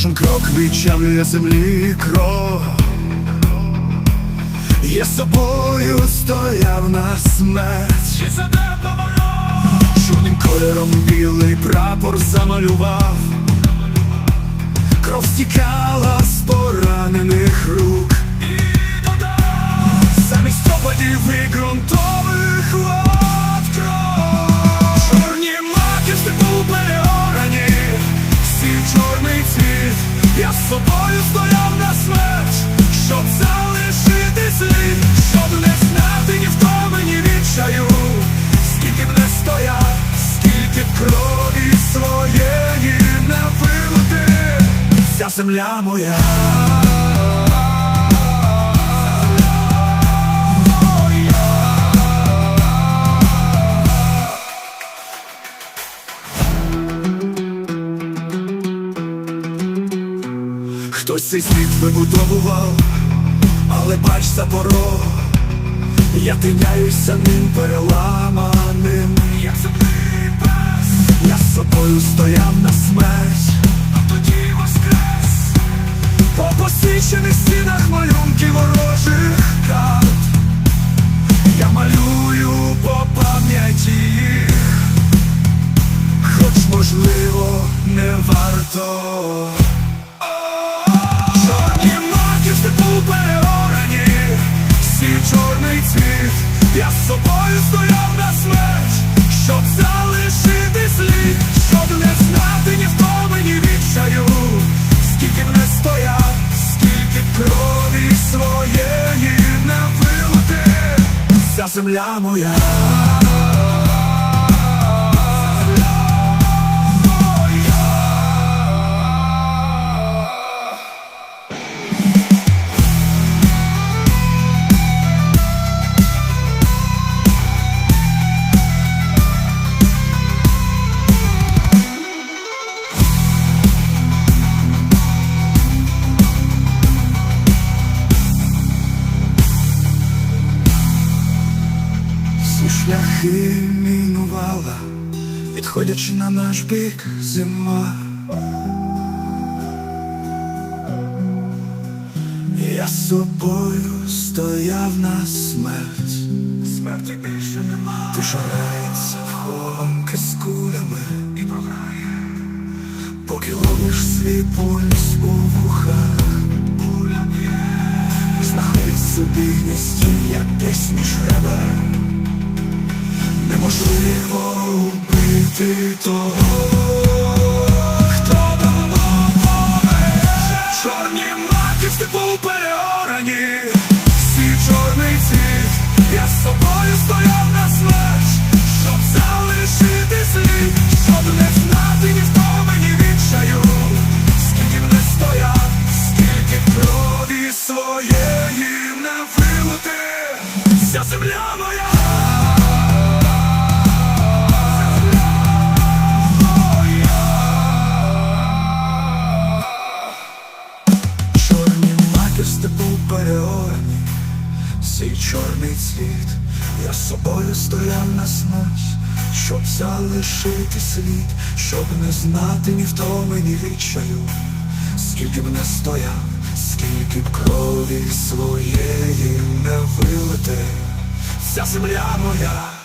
Кожен крок відчавлює землі кров. Я собою стояв на смерть. Чорним кольором білий прапор замалював. Кров стікала з поранених рук. Земля моя. Хтось цей світ вибудовував, але бач за порог Я тиняюся ним переламаним, як земний пес. Я з собою стояв на смерть, По посічених стінах малюнки ворожих карт Я малюю по пам'яті їх. Хоч можливо не варто. Чорні маки в степу переорані. Всі чорний цвіт. Я з собою стояв на смерть земля моя шляхи мінувала, відходячи на наш бік зима. Я з собою стояв на смерть, смерті більше нема. Ти шарається в хованки з кулями і програє, поки ловиш свій пульс у вухах. Знаходить собі гнізді, як пісні шребе. Неможливо убити того, цвіт, я з собою стояв на смерть, щоб залишити слід, щоб не знати ні втоми, ні відчаю, скільки б не стояв, скільки б крові своєї не вилити, вся земля моя.